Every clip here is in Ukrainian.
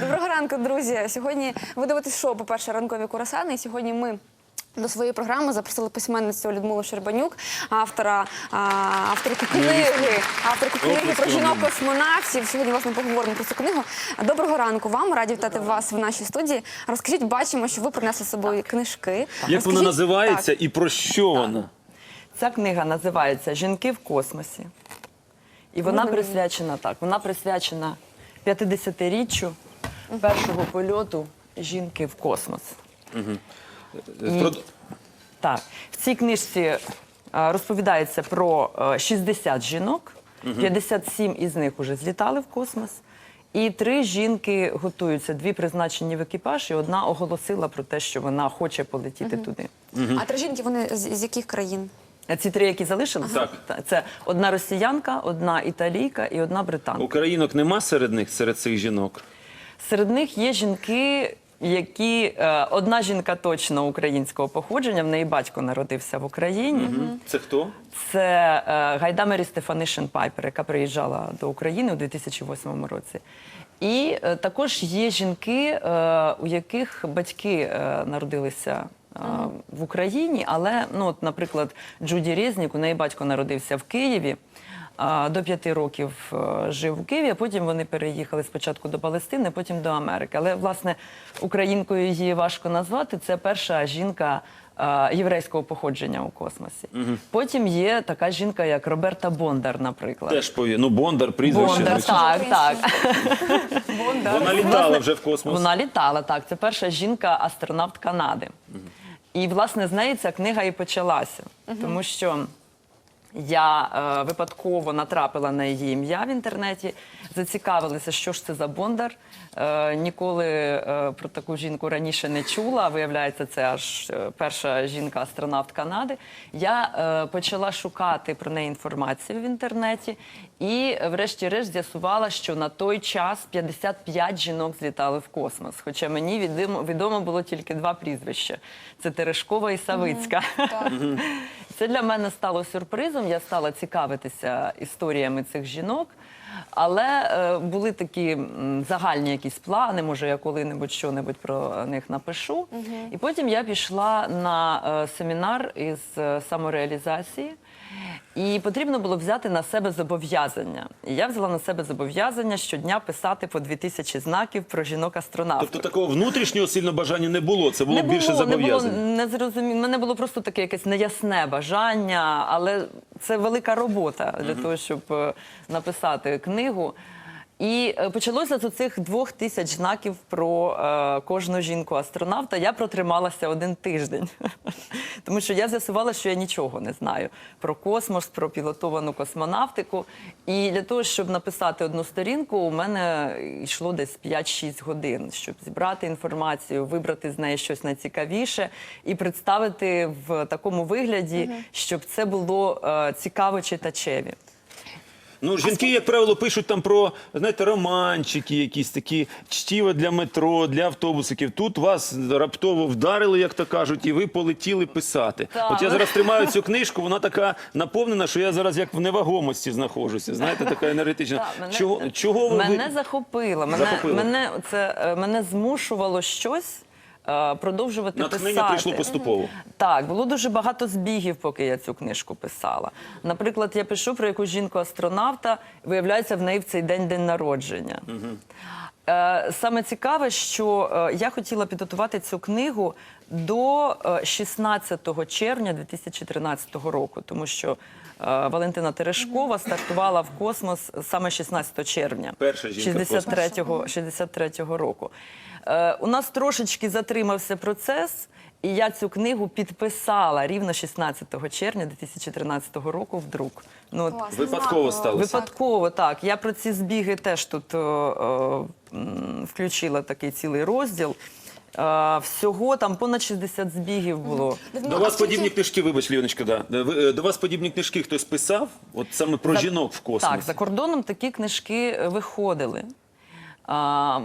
Доброго ранку, друзі. Сьогодні ви дивитесь шоу, по-перше, ранкові курасани. І сьогодні ми. До своєї програми запросили письменницю Людмилу Щербанюк, автора а, авторку книги, авторку книги про жінок-космонавтів. Сьогодні власне поговоримо про цю книгу. Доброго ранку вам. Раді вітати вас в нашій студії. Розкажіть, бачимо, що ви принесли з собою книжки. Як вона Розкажіть- називається і про що вона? Ця книга називається Жінки в космосі. І вона присвячена так. Вона присвячена 50-річчю першого польоту жінки в космос. Про- Так, в цій книжці е, розповідається про е, 60 жінок, 57 із них вже злітали в космос. І три жінки готуються. Дві призначені в екіпаж, і одна оголосила про те, що вона хоче полетіти туди. А три жінки вони з, з яких країн? Ці три, які залишилися, Так. Та- це одна росіянка, одна італійка і одна британка. Українок нема серед них, серед цих жінок. Серед них є жінки, які е, одна жінка точно українського походження. В неї батько народився в Україні. Це хто? Це е, Гайдамері Стефанишин Пайпер, яка приїжджала до України у 2008 році. І е, також є жінки, у яких батьки народилися. В Україні, але ну, от, наприклад, Джуді Резнік, у неї батько народився в Києві. До п'яти років е, жив у Києві, а потім вони переїхали спочатку до Палестини, потім до Америки. Але власне українкою її важко назвати. Це перша жінка е, єврейського походження у космосі. Потім є така жінка, як Роберта Бондар, наприклад. Теж пові... Ну, Бондар, прізвище. Бондар, так, так. Вона літала вже в космос. Вона літала, так. Це перша жінка-астронавт Канади. І, власне, з неї ця книга і почалася. Тому що я е, випадково натрапила на її ім'я в інтернеті, зацікавилася, що ж це за Бондар. Е, ніколи е, про таку жінку раніше не чула. Виявляється, це аж е, перша жінка-астронавт Канади. Я е, почала шукати про неї інформацію в інтернеті і, врешті-решт, з'ясувала, що на той час 55 жінок злітали в космос. Хоча мені відомо, відомо було тільки два прізвища: це Терешкова і Савицька. Це для мене стало сюрпризом. Я стала цікавитися історіями цих жінок. Але е, були такі м, загальні якісь плани, може я коли-небудь що-небудь про них напишу. І потім я пішла на е, семінар із е, самореалізації, і потрібно було взяти на себе зобов'язання. І я взяла на себе зобов'язання щодня писати по 2000 знаків про жінок-астронавтів. Тобто такого внутрішнього сильного бажання не було. Це було Не більше було, не було зобов'язання. не зрозуміло. Мене було просто таке якесь неясне бажання, але це велика робота для того, щоб е, написати книгу. І е, почалося з цих двох тисяч знаків про е, кожну жінку-астронавта. Я протрималася один тиждень, тому що я з'ясувала, що я нічого не знаю про космос, про пілотовану космонавтику. І для того, щоб написати одну сторінку, у мене йшло десь 5-6 годин, щоб зібрати інформацію, вибрати з неї щось найцікавіше і представити в такому вигляді, щоб це було е, цікаво читачеві. Ну, жінки, як правило, пишуть там про знаєте, романчики, якісь такі чтіва для метро, для автобусиків. Тут вас раптово вдарили, як то кажуть, і ви полетіли писати. Так. От я зараз тримаю цю книжку, вона така наповнена, що я зараз як в невагомості знаходжуся. Знаєте, така енергетична. Так, мене- Чого, чого ви мене захопило. Мене, Захопило. мене це е, мене змушувало щось. Е, Продовжувати натхнення писати. прийшло поступово? Так, було дуже багато збігів, поки я цю книжку писала. Наприклад, я пишу про якусь жінку-астронавта, виявляється, в неї в цей день день народження. Е, Саме цікаве, що е, я хотіла підготувати цю книгу до е, 16 червня 2013 року, тому що е, Валентина Терешкова стартувала в космос саме 16 червня Перша жінка в космос. 63-го 63-го року. Е, у нас трошечки затримався процес, і я цю книгу підписала рівно 16 червня 2013 року в друк. Ну, от Випадково сталося. Випадково так. Я про ці збіги теж тут е, е, м, включила такий цілий розділ. Е, всього там понад 60 збігів було. Ну, До вас подібні книжки, вибач, Ліоночка, да. Е, ви- е, До вас подібні книжки хтось писав? От саме про За- жінок в космосі. Так, за кордоном такі книжки е, виходили.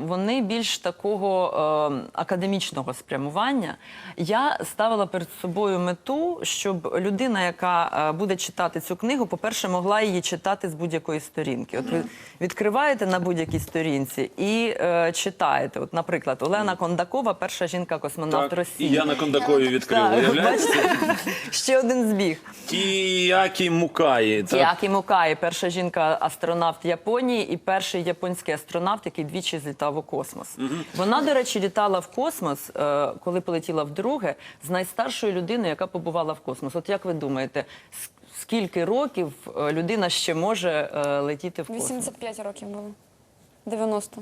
Вони більш такого е, академічного спрямування. Я ставила перед собою мету, щоб людина, яка е, буде читати цю книгу, по-перше, могла її читати з будь-якої сторінки. От ви відкриваєте на будь-якій сторінці і е, читаєте. От, наприклад, Олена Кондакова, перша жінка-космонавт Так, Росії. і я на Кондакові. Так, бачите? Ще один збіг. Тіякі Мукаї. Тіакі Мукаї, перша жінка-астронавт Японії і перший японський астронавт, який двічі злітав у космос. Вона, до речі, літала в космос, е, коли полетіла вдруге, з найстаршою людиною, яка побувала в космос. От як ви думаєте, скільки років е, людина ще може е, летіти в космос? 85 років було. 90.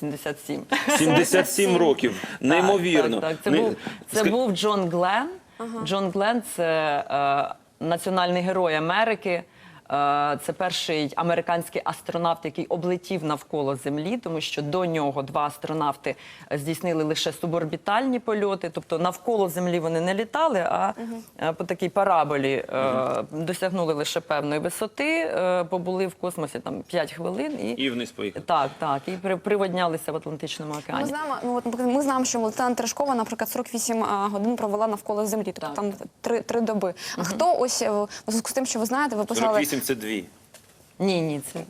77. 77 років. Неймовірно. Так, так, Це, був, це був Джон Гленн. Джон Гленн це е, національний герой Америки. Е, Це перший американський астронавт, який облетів навколо Землі, тому що до нього два астронавти здійснили лише суборбітальні польоти, тобто навколо Землі вони не літали, а е, по такій параболі е, досягнули лише певної висоти, побули в космосі там 5 хвилин і, І вниз поїхав. так, так, і приводнялися в Атлантичному океані. Ми знаємо, ну от ми знаємо, що Летана Терешкова, наприклад, 48 а, годин провела навколо землі, тобто Так. там три, три доби. А хто ось у зв'язку з тим, що ви знаєте, ви писали 48 це дві. Ні, ні, це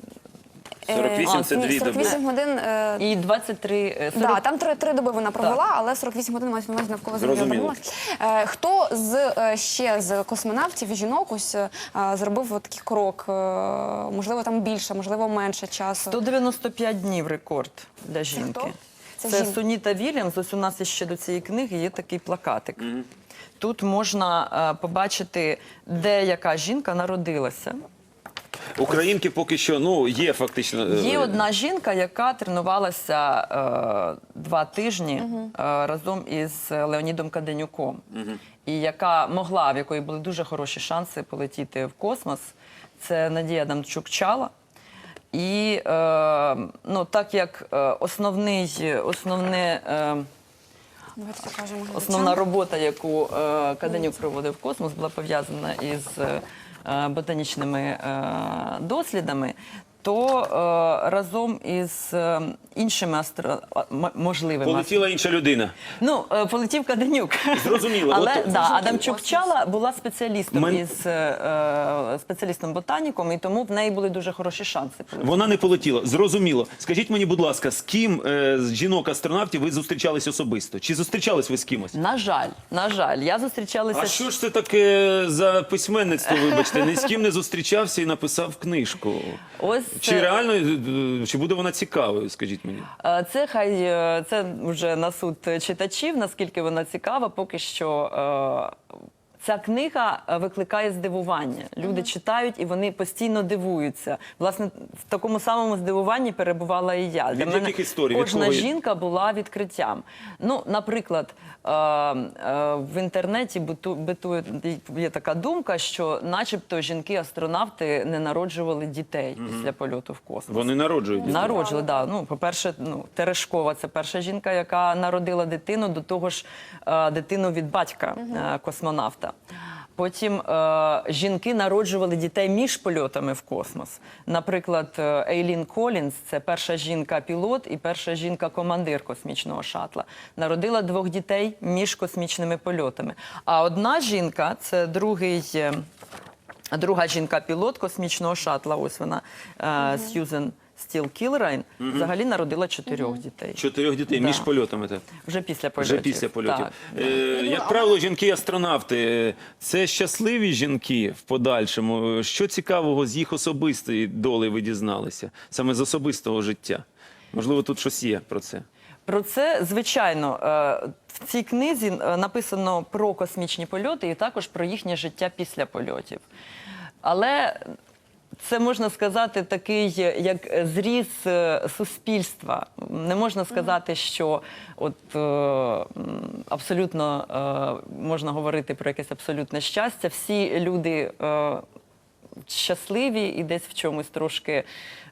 48 це ні, дві доби. 48 годин. Е, і 23, е, 40... Да, там три, три доби вона провела, але 48 годин мають на увазі навколо землі Зрозуміло. обернулась. Е, Хто з е, ще з космонавтів і жінок ось е, зробив от такий крок? Е, Можливо, там більше, можливо, менше часу. 195 днів рекорд для жінки. Це Це, жінка. Суніта Вільямс. Ось у нас ще до цієї книги є такий плакатик. Тут можна е, побачити, де яка жінка народилася. Українки поки що ну є фактично. е, Є одна жінка, яка тренувалася е, два тижні е, разом із Леонідом Каденюком, і яка могла, в якої були дуже хороші шанси полетіти в космос. Це Надія Дамчук-Чала. І е, ну, так як е, основний, основне. Е, Давайте покажемо глядачам. Основна робота, яку е, Каденюк проводив в космос, була пов'язана із е, ботанічними е, дослідами. То е, разом із е, іншими астро... можливими Полетіла інша людина. Ну, е, полетів Каденюк. Зрозуміло. Але От- да, Жінки Адамчук. Чала була спеціалістом Мен- із е, е, спеціалістом ботаніком, і тому в неї були дуже хороші шанси. полетіти. Вона не полетіла. Зрозуміло. Скажіть мені, будь ласка, з ким е, з жінок-астронавтів ви зустрічались особисто? Чи зустрічались ви з кимось? На жаль, на жаль, я зустрічалася А що ж це таке за письменництво? Вибачте, ні з ким не зустрічався і написав книжку. ось Чи е, реально е, чи буде вона цікавою? Скажіть мені. Е, Це хай е, це вже на суд читачів, наскільки вона цікава. Поки що е, ця книга е, викликає здивування. Люди читають і вони постійно дивуються. Власне, в такому самому здивуванні перебувала і я. Від яких історій? Від кожна кого є? жінка була відкриттям. Ну, наприклад, е, е, в інтернеті биту- битує є така думка, що, начебто, жінки-астронавти не народжували дітей після польоту в космос. Вони народжують. дітей. Народжували, да. Ну, по-перше, ну, Терешкова це перша жінка, яка народила дитину, до того ж е, дитину від батька е, космонавта. Потім е, жінки народжували дітей між польотами в космос. Наприклад, е, Ейлін Колінс, це перша жінка-пілот і перша жінка-командир космічного шатла. Народила двох дітей між космічними польотами. А одна жінка це другий. е, Друга жінка-пілот космічного шатла, ось вона е, Сьюзен Стіл Кілрайн, взагалі народила чотирьох дітей. Чотирьох дітей Да. між польотами. так? Вже після польотів. Вже після польотів. Так. Е, як правило, жінки-астронавти це щасливі жінки в подальшому. Що цікавого з їх особистої доли ви дізналися? Саме з особистого життя? Можливо, тут щось є про це. Про це, звичайно, е, в цій книзі е, написано про космічні польоти і також про їхнє життя після польотів. Але це можна сказати такий, е, як зріз е, суспільства. Не можна сказати, що от е, абсолютно е, можна говорити про якесь абсолютне щастя. Всі люди. Е, щасливі і десь в чомусь трошки.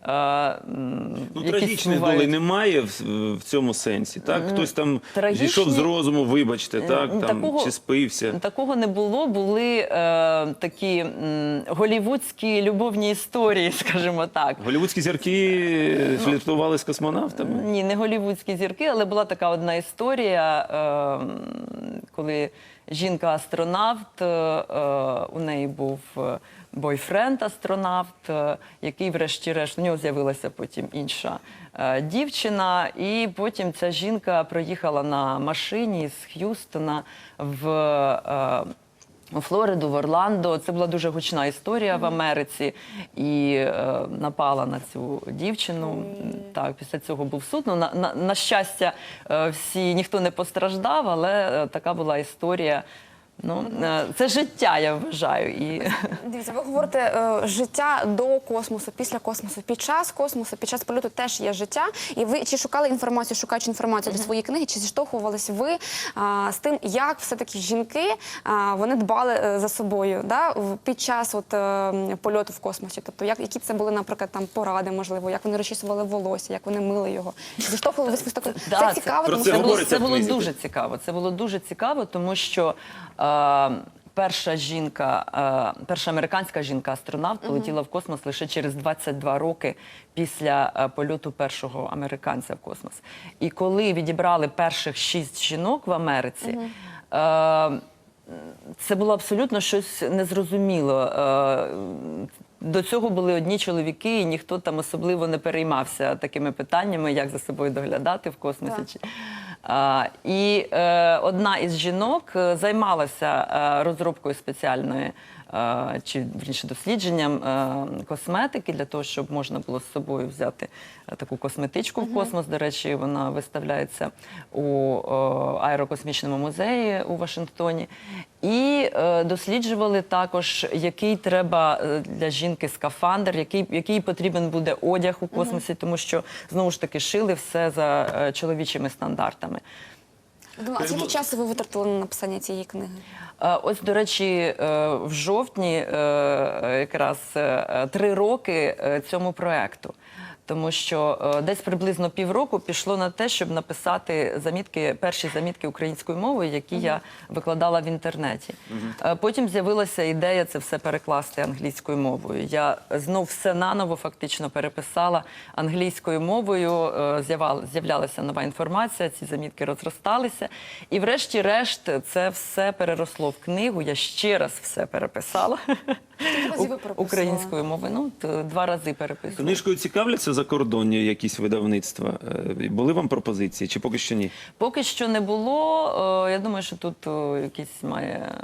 Е, м, Ну, якісь трагічної долі немає в, в цьому сенсі. Так, хтось там трагічні- зійшов з розуму, вибачте, так там такого- чи спився. Такого не було. Були е, такі м, голівудські любовні історії, скажімо так. Голівудські зірки фліртували з космонавтами. Ні, не голівудські зірки, але була така одна історія, е, коли жінка-астронавт, е, е, у неї був е, бойфренд-астронавт, е, який, врешті-решт, у нього з'явилася потім інша е, дівчина, і потім ця жінка проїхала на машині з Х'юстона в. е, у Флориду, в Орландо. Це була дуже гучна історія в Америці. І е, напала на цю дівчину. Так, після цього був суд. Ну, на, на, на щастя, всі ніхто не постраждав, але е, така була історія. Ну, е, це життя, я вважаю. І Дивіться, ви говорите е, життя до космосу, після космосу, під час космосу, під час польоту теж є життя. І ви чи шукали інформацію, шукаючи інформацію для своєї книги, чи зіштовхувались ви а, з тим, як все-таки жінки а, вони дбали е, за собою да, під час от, е, польоту в космосі? Тобто, як, які це були, наприклад, там поради, можливо, як вони розчісували волосся, як вони мили його? Чи зіштовхувались ви з такою? Це цікаво, тому що це було дуже цікаво. Це було дуже цікаво, тому що е, перша жінка, е, перша американська жінка-астронавт полетіла в космос лише через 22 роки після е, польоту першого американця в космос. І коли відібрали перших шість жінок в Америці. Е, це було абсолютно щось незрозуміло. Е, До цього були одні чоловіки, і ніхто там особливо не переймався такими питаннями, як за собою доглядати в космосі. Так. І е, одна із жінок е, займалася е, розробкою спеціальної. Е, Чи вірніше дослідженням е, косметики для того, щоб можна було з собою взяти е, таку косметичку в космос. До речі, вона виставляється у аерокосмічному музеї у Вашингтоні. І е, досліджували також, який треба для жінки скафандр, який, який потрібен буде одяг у космосі, тому що знову ж таки шили все за е, чоловічими стандартами. Думаю, а скільки часу ви витратили на написання цієї книги? Е, Ось, до речі, е, в жовтні е, якраз три роки цьому проекту. Тому що е, десь приблизно півроку пішло на те, щоб написати замітки, перші замітки українською мовою, які я викладала в інтернеті. Е, Потім з'явилася ідея це все перекласти англійською мовою. Я знов все наново фактично переписала англійською мовою. е, З'являлася нова інформація, ці замітки розросталися. І врешті-решт це все переросло в книгу. Я ще раз все переписала? українською мовою. Ну, два рази переписувала. Книжкою цікавляться закордонні якісь видавництва? Е, Були вам пропозиції чи поки що ні? Поки що не було. Е, Я думаю, що тут е, якісь має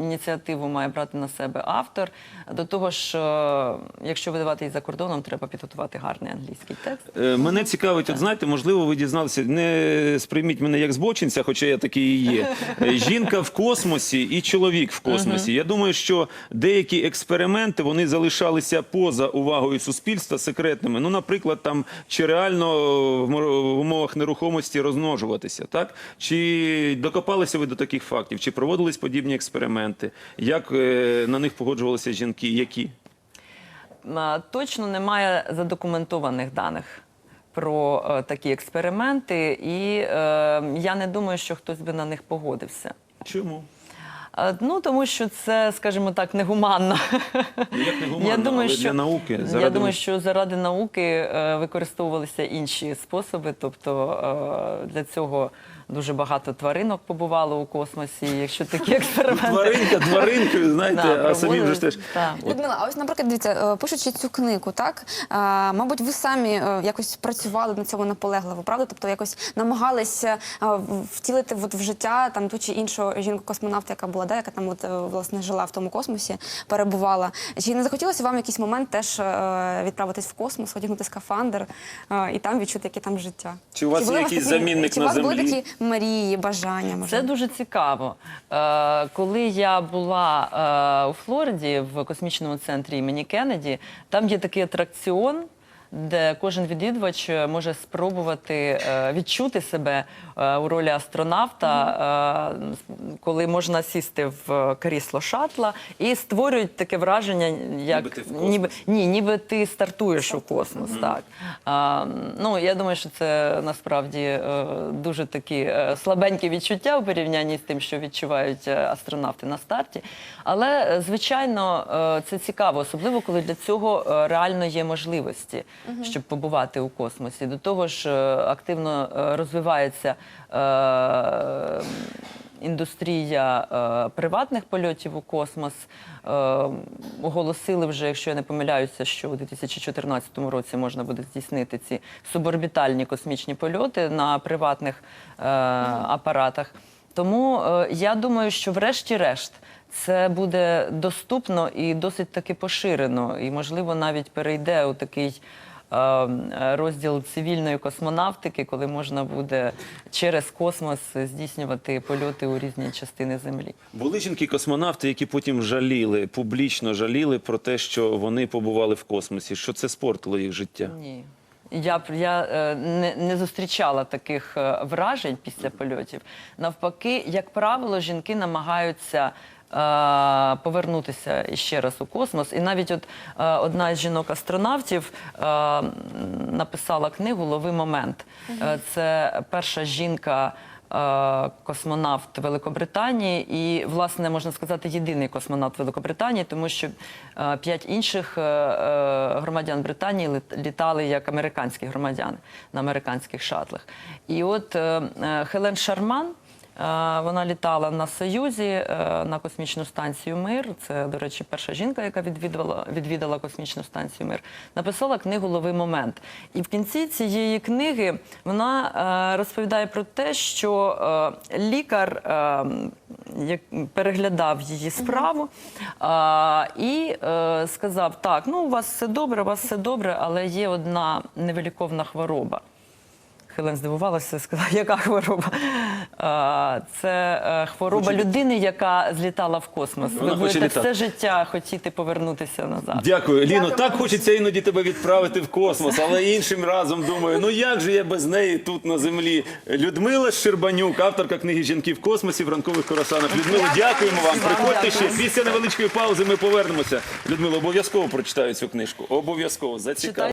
ініціативу має брати на себе автор. До того ж, е, якщо видавати і за кордоном, треба підготувати гарний англійський текст. Е, Мене цікавить, от знаєте, можливо, ви дізналися, не сприйміть мене як збочинця, хоча я такий і є. Е, Жінка в космосі і чоловік в космосі. Я думаю, що деякі експерименти вони залишалися поза увагою суспільства секретними. Ну, наприклад, там чи реально в умовах нерухомості розмножуватися, так? Чи докопалися ви до таких фактів? Чи проводились подібні експерименти? Як е, на них погоджувалися жінки? Які? Точно немає задокументованих даних про е, такі експерименти, і е, я не думаю, що хтось би на них погодився. Чому? Е, Ну тому що це, скажімо так, негуманно. Ну, Як негуманно, але для науки, я думаю, що заради науки е, використовувалися інші способи. Тобто е, для цього дуже багато тваринок побувало у космосі. Якщо такі експерименти Тваринка, тваринкою, знаєте, Да, а самим же ж теж. проводили. Людмила, а ось, наприклад, дивіться, е, пишучи цю книгу, так е, мабуть, ви самі е, якось працювали на цьому наполегливо, правда? Тобто якось намагалися втілити от в життя там ту чи іншу жінку-космонавта, яка була, да, яка там от, власне жила в тому космосі, перебувала. Чи не захотілося вам в якийсь момент теж відправитись в космос, одягнути скафандр і там відчути, яке там життя? Чи у вас є якийсь замінник чи на у вас були такі мрії, бажання? Це дуже цікаво. Е, коли я була е, у Флориді в космічному центрі імені Кеннеді, там є такий атракціон. де кожен відвідувач е, може спробувати е, відчути себе у ролі астронавта, е, коли можна сісти в крісло шатла і створюють таке враження, як Ніби ти в ніби ні, ніби ти стартуєш у космос. Так а, ну я думаю, що це насправді е, дуже такі е, слабенькі відчуття у порівнянні з тим, що відчувають е, астронавти на старті. Але е, звичайно, е, це цікаво, особливо коли для цього е, реально є можливості, щоб побувати у космосі. До того ж, е, активно е, розвивається. Е, Індустрія е, приватних польотів у космос. Е, оголосили вже, якщо я не помиляюся, що у 2014 році можна буде здійснити ці суборбітальні космічні польоти на приватних е, апаратах. Тому е, я думаю, що врешті-решт це буде доступно і досить таки поширено, і можливо навіть перейде у такий розділ цивільної космонавтики, коли можна буде через космос здійснювати польоти у різні частини Землі. Були жінки-космонавти, які потім жаліли, публічно жаліли про те, що вони побували в космосі, що це спортило їх життя. Ні. Я, я е, не, не зустрічала таких е, вражень після польотів. Навпаки, як правило, жінки намагаються е, повернутися ще раз у космос. І навіть от е, одна з жінок-астронавтів е, написала книгу Лови момент. Е, це перша жінка. е, Космонавт Великобританії і, власне, можна сказати, єдиний космонавт Великобританії, тому що е, п'ять інших е, е, громадян Британії літали як американські громадяни на американських шатлах. І от е, е, Хелен Шарман. Е, Вона літала на Союзі е, на космічну станцію Мир. Це, до речі, перша жінка, яка відвідувала, відвідала космічну станцію Мир. Написала книгу Лови момент. І в кінці цієї книги вона е, розповідає про те, що лікар переглядав її справу і сказав: так, ну у вас все добре, у вас все добре, але є одна невиліковна хвороба. Хелен здивувалася, сказала, яка хвороба? А, це е, хвороба Хоче- людини, яка злітала в космос. Вона Ви хоче будете літати. все життя хотіти повернутися назад. Дякую, Ліно. Дякую Так хочеться іноді тебе відправити в космос, але іншим разом думаю, ну як же я без неї тут на землі? Людмила Щербанюк, авторка книги Жінки в космосі в ранкових коросанах. Людмила, дякуємо вам. Вам Приходьте ще після невеличкої паузи. Ми повернемося. Людмила, обов'язково прочитаю цю книжку. Обов'язково зацікавлю.